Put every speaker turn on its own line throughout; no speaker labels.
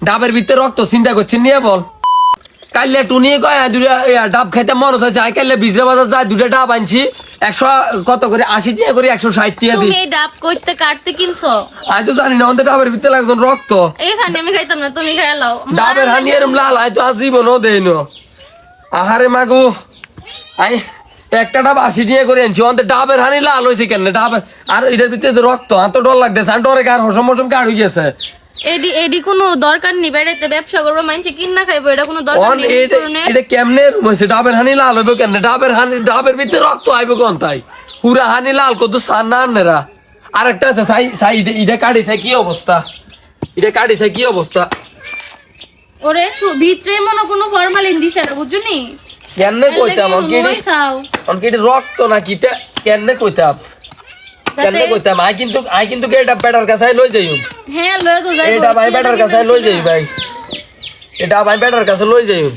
ডাবের ভিতরে রক্ত চিন্তা করছেন নিয়ে বল। কাইলে টুনি কয় দুটা ডাব খাইতে মন আছে আই কাইলে বিজরা বাজার যায় দুটা ডাব আনছি। একশো কত করে? আশি টাকা করে একশো ষাট টাকা দিই।
ডাব কইতে কাটতে কিনছো?
আমি তো জানি না আমাদের ডাবের ভিতরে একজন রক্ত।
এই ফানি আমি খাইতাম না তুমি খাই লাও
ডাবের হানি এরম লাল আই তো আজীবনও দেই না। আহারে মাগো। আই একটা ডাব আশি টাকা করে আনছি অন্তে ডাবের হানি লাল হয়েছে কেন ডাবের আর এটার ভিতরে রক্ত আর তো ডর লাগতেছে আর ডরে কার হসম মসম কার হয়ে গেছে?
এডি এডি কোনো দরকার নেই বেড়াইতে ব্যবসা করব মানুষে কিনা খাইবো এটা কোনো দরকার নেই
এটা কেমনে রুম হয়েছে? ডাবের হানি লাল হইব কেমনে? ডাবের হানি ডাবের ভিতরে রক্ত আইব কোন তাই? পুরা হানি লাল কত সান না আনেরা আরেকটা আছে সাই সাই এটা- এটা কাটিছে কি অবস্থা? এটা কাটিছে কি অবস্থা?
ওরে সু- ভিতরে মনে কোনো ফরমালিন দিছে না বুঝছ নি?
কেমনে কইতাম অনকি অনকি রক্ত না কিতে কেমনে কইতাম? কেমনে কইতাম? আই কিন্তু আই কিন্তু এটা বেটার কাছে লই যাইম
হ্যাঁ লয়ে তো যাইবো
এটা ভাই বেটার কাছে লই যাই ভাই। এটা ভাই বেটার কাছে লই যাইম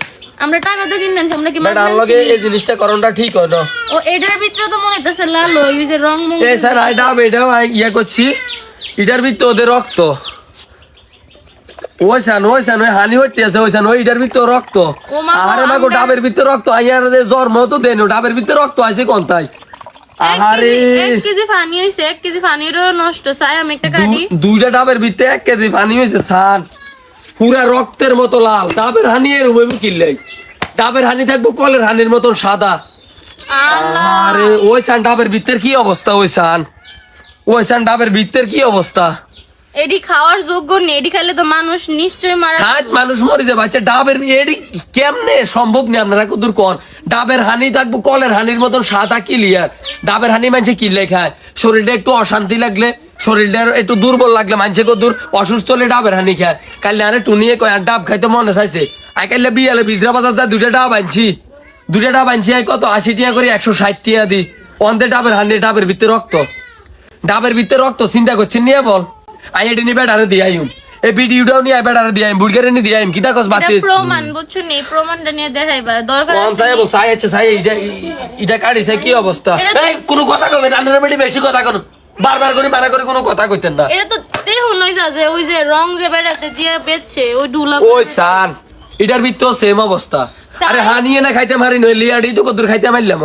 আমরা টাকা তো কিনলাম আমরা কি
বেটার
মাগলাম
লগে এই জিনিসটা করণটা ঠিক হয় না
ও এটার ভিতরে তো মনে হইতাছে লাল ওই যে রং মং
এই স্যার এটা এটা ইয়ে করছি। এটার ভিতরে ওদের রক্ত। ওই সান ওই সান ওই হানি হইতে আছে ওই সান ওই এটার ভিতরে রক্ত। আরে মাগো ডাবের ভিতরে রক্ত আইয়ার জন্ম তো দেন ডাবের ভিতরে রক্ত আছে কোন তাই?
এক এক কেজি পানি হইছে এক কেজি পানিরও নষ্ট। চাই আমি একটা কাটি।
দুইটা ডাবের ভিতরে এক কেজি পানি হয়েছে সান পুরা রক্তের মতো লাল। ডাবের হানি এর হইব ডাবের হানি থাকব কলের হানির মতন সাদা। আরে ওই সান ডাবের ভিতর কি অবস্থা ওই সান ওই সান ডাবের ভিতর কি অবস্থা?
এডি খাওয়ার যোগ্য নেই এডি খাইলে তো মানুষ নিশ্চয়ই মারা
মানুষ মরে যাবে। আচ্ছা ডাবের এডি কেমনে সম্ভব নেই? আপনারা কদূর কর ডাবের হানি থাকব, কলের হানির মতন সাদা ক্লিয়ার ডাবের হানি মানুষে কিনলে খায় শরীরটা একটু অশান্তি লাগলে, শরীরটা একটু দুর্বল লাগলে মানুষে কদূর অসুস্থ হলে ডাবের হানি খায়। কালে আরে টুনিয়ে কয়, আর ডাব খাইতে মনে চাইছে? আই কালে বিয়ালে বিজরা বাজার যা দুইটা ডাব আনছি। দুইটা ডাব আনছি, আই কত? আশি টিয়া করি, একশো ষাট টিয়া দি। অন্তে ডাবের হানি, ডাবের ভিতরে রক্ত। ডাবের ভিতরে রক্ত, চিন্তা করছেন নিয়ে বল। আই এটি নিয়ে বেটারে দিয়ে আইম এই ভিডিওটাও নিয়ে আই বেটারে দিয়ে আইম বুড়গারে নিয়ে দিয়ে আইম কিতা কস
প্রমাণ বুঝছ নি? প্রমাণটা নিয়ে দেখাইবা দরকার
কোন সাহেব
নি?
সাই আছে সাই এটা কি অবস্থা? এই কোনো কথা কবে না আপনারা বেটি বেশি কথা কোন। বারবার করে মানা করে কোনো কথা কইতেন না।
এটা তো দেখুন ওই যা যে ওই যে রং যে বেড়াতে দিয়ে বেচছে ওই ঢুলা
ওই সান এটার ভিতর সেম অবস্থা? আরে হানিয়ে না খাইতে মারি নই লিয়াড়ি তো কদুর খাইতে মারলাম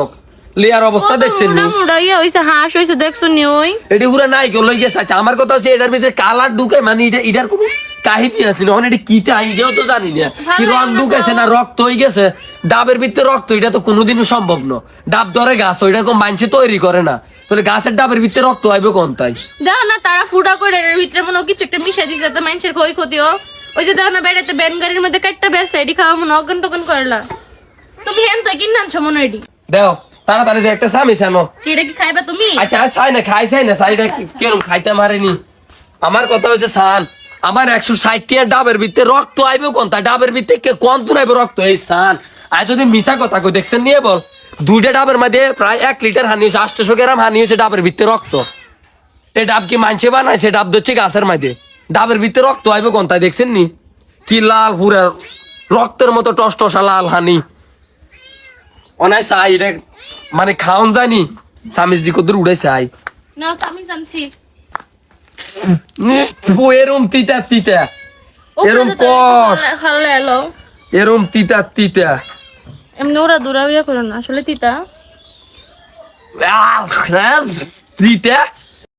লিয়ার অবস্থা দেখছেন নি?
মুড়া ইয়ে হইছে হাঁস হইছে দেখছ নি ওই?
এটি পুরো নাই কেউ লই গেছে আমার কথা হচ্ছে এটার ভিতরে কালার ঢুকে মানে এটা এটার কোনো কাহিনী আছে না? এটা কিটা আইডিয়াও তো জানি না। কি রং ঢুকেছে না রক্ত হয়ে গেছে? ডাবের ভিতরে রক্ত এটা তো কোনোদিনও সম্ভব না। ডাব ধরে গাছ ওইটা কোন মানুষে তৈরি করে না। তাহলে গাছের ডাবের ভিতরে রক্ত আইবে কোন তাই?
দেখো না তারা ফুটা করে এর ভিতরে মনে কিছু একটা মিশাই দিচ্ছে যাতে মানুষের ক্ষয় ক্ষতিও ওই যে দেখো না বেড়াতে ব্যান গাড়ির মধ্যে কাটটা বেসে এডি খাওয়া মনে অজ্ঞান টজ্ঞান করলা। তুমি হেন তো কিনে আনছো মনে এডি
দেও তাড়াতাড়ি যে একটা স্বামী জানো
কি এটা কি খাইবা তুমি?
আচ্ছা আর চাই না খাই চাই না চাইটা কেরম খাইতে মারেনি? আমার কথা হচ্ছে সান আমার একশো ষাট টিয়ার ডাবের ভিতরে রক্ত আইবে কোন? তা ডাবের ভিতরে কে কোন তুন আইবে রক্ত? এই সান আর যদি মিশা কথা কই দেখছেন নিয়ে বল? দুইটা ডাবের মধ্যে প্রায় এক লিটার হানি হয়েছে আটশো গ্রাম হানি হয়েছে ডাবের ভিতরে রক্ত। এই ডাব কি মানছে বানাইছে ডাব ধরছে গাছের মধ্যে। ডাবের ভিতরে রক্ত আইবে কোন? তাই দেখছেন নি? কি লাল পুরা রক্তের মতো টস টসা লাল হানি। অনাই চাই এটা মানে খাওন জানি স্বামী দিকে দূর উড়ে চাই।
না আমি জানছি।
এরম তিতা তিতা। এরম কষ
খালে এলো
এরম তিতা তিতা।
এমনি ওরা দূরা ইয়া করো না আসলে তিতা।
আহ, তিতা।